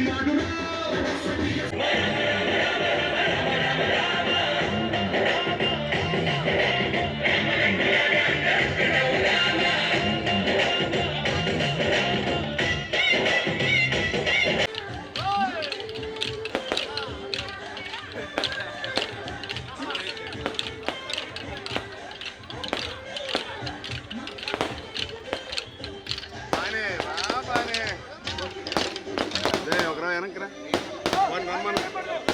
Happy Margaret. అదే ఒకరా వెనక్కి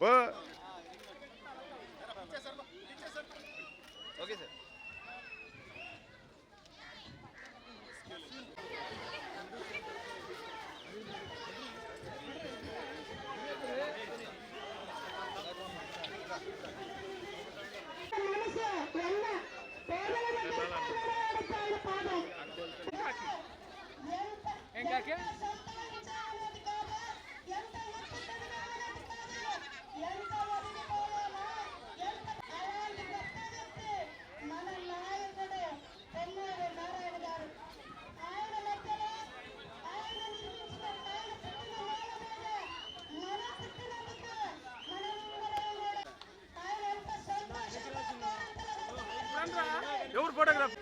ఓ. మనసు ఎవరు photograph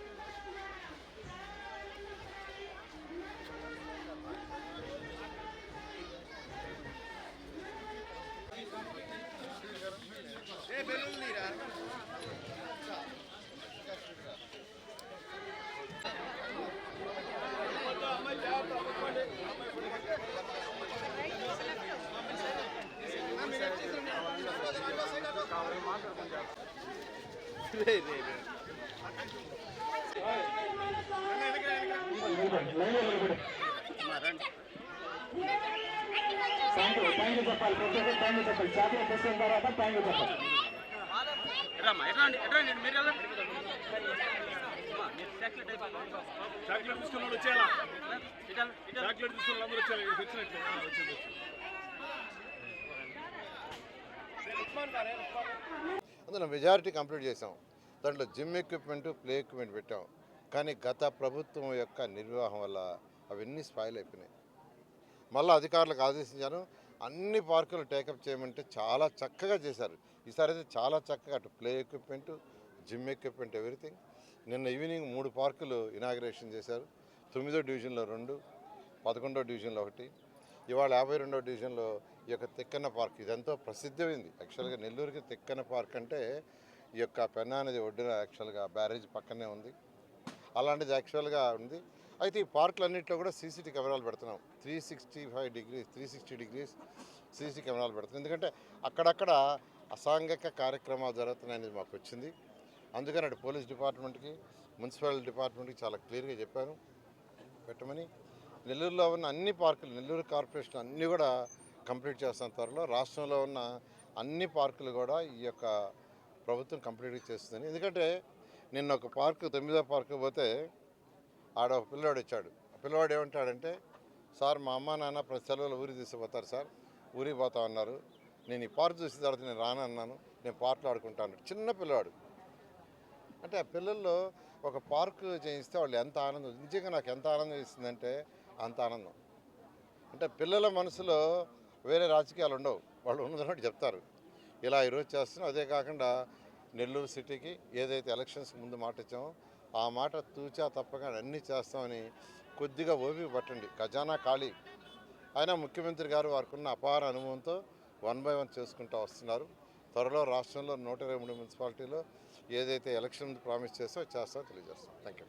thank you thank you చెప్పాలి థ్యాంక్ యూ చెప్పాలి తర్వాత థ్యాంక్ యూ చెప్పాలి చాక్లెట్ వచ్చేయాలా చాక్లెట్ తీసుకున్న అందరూ వచ్చేయాలి వచ్చినట్టు వచ్చింది. అందులో మెజారిటీ కంప్లీట్ చేసాం దాంట్లో జిమ్ ఎక్విప్మెంట్ ప్లే ఎక్విప్మెంట్ పెట్టాం కానీ గత ప్రభుత్వం యొక్క నిర్వాహం వల్ల అవన్నీ స్పాయిల్ అయిపోయినాయి. మళ్ళీ అధికారులకు ఆదేశించాను అన్ని పార్కులు టేకప్ చేయమంటే చాలా చక్కగా చేశారు. ఈసారి అయితే చాలా చక్కగా అటు play equipment gym equipment everything. నిన్న ఈవినింగ్ మూడు పార్కులు ఇనాగ్రేషన్ చేశారు. తొమ్మిదో డివిజన్లో రెండు పదకొండో డివిజన్లో ఒకటి ఇవాళ యాభై రెండో డివిజన్లో ఈ యొక్క తిక్కన్న పార్క్ ఇదంతా ప్రసిద్ధమైంది. యాక్చువల్గా నెల్లూరుకి తిక్కన్న పార్క్ అంటే ఈ యొక్క పెన్నా నది ఒడ్డున యాక్చువల్గా బ్యారేజ్ పక్కనే ఉంది. అలాంటిది యాక్చువల్గా ఉంది. అయితే ఈ పార్కులన్నింటిలో కూడా సీసీటీ కెమెరాలు పెడుతున్నాం. Three sixty five degrees three sixty degrees CC కెమెరాలు పెడుతున్నాం. ఎందుకంటే అక్కడక్కడ అసాంఘిక కార్యక్రమాలు జరుగుతున్నాయనేది మాకు వచ్చింది. అందుకని అటు పోలీస్ డిపార్ట్మెంట్కి మున్సిపల్ డిపార్ట్మెంట్కి చాలా క్లియర్గా చెప్పాను. పెట్టమని. నెల్లూరులో ఉన్న అన్ని పార్కులు నెల్లూరు కార్పొరేషన్ అన్నీ కూడా కంప్లీట్ చేస్తాం త్వరలో. రాష్ట్రంలో ఉన్న అన్ని పార్కులు కూడా ఈ యొక్క ప్రభుత్వం కంప్లీట్గా చేస్తుంది ఎందుకంటే నిన్న ఒక పార్క్ తొమ్మిదో పార్కు పోతే ఆడ ఒక పిల్లవాడు వచ్చాడు. ఆ పిల్లవాడు ఏమంటాడంటే సార్ మా అమ్మ నాన్న ప్రతి సెలవులు ఊరికి తీసుకుపోతారు సార్. ఊరికి పోతా ఉన్నారు నేను ఈ పార్క్ చూసిన తర్వాత నేను రానన్నాను నేను పార్కులో ఆడుకుంటాను చిన్న పిల్లవాడు అంటే ఆ పిల్లల్లో ఒక పార్క్ చేయిస్తే వాళ్ళు ఎంత ఆనందం నిజంగా నాకు ఎంత ఆనందం ఇస్తుందంటే అంత ఆనందం. అంటే పిల్లల మనసులో వేరే రాజకీయాలు ఉండవు. వాళ్ళు ఉన్నదన్నట్టు చెప్తారు. ఇలా ఈరోజు చేస్తున్నాం. అదే కాకుండా నెల్లూరు సిటీకి ఏదైతే ఎలక్షన్స్ ముందు మాట ఇచ్చామో ఆ మాట తూచా తప్పగా అన్నీ చేస్తామని కొద్దిగా ఓపిక పట్టండి. ఖజానా ఖాళీ. అయినా ముఖ్యమంత్రి గారు వారికి ఉన్న అపార అనుభవంతో వన్ బై వన్ చేసుకుంటూ వస్తున్నారు. త్వరలో రాష్ట్రంలో నూట ఇరవై మూడు మున్సిపాలిటీలో ఏదైతే ఎలక్షన్ ప్రామిస్ చేస్తో చేస్తామో తెలియజేస్తాం. Thank you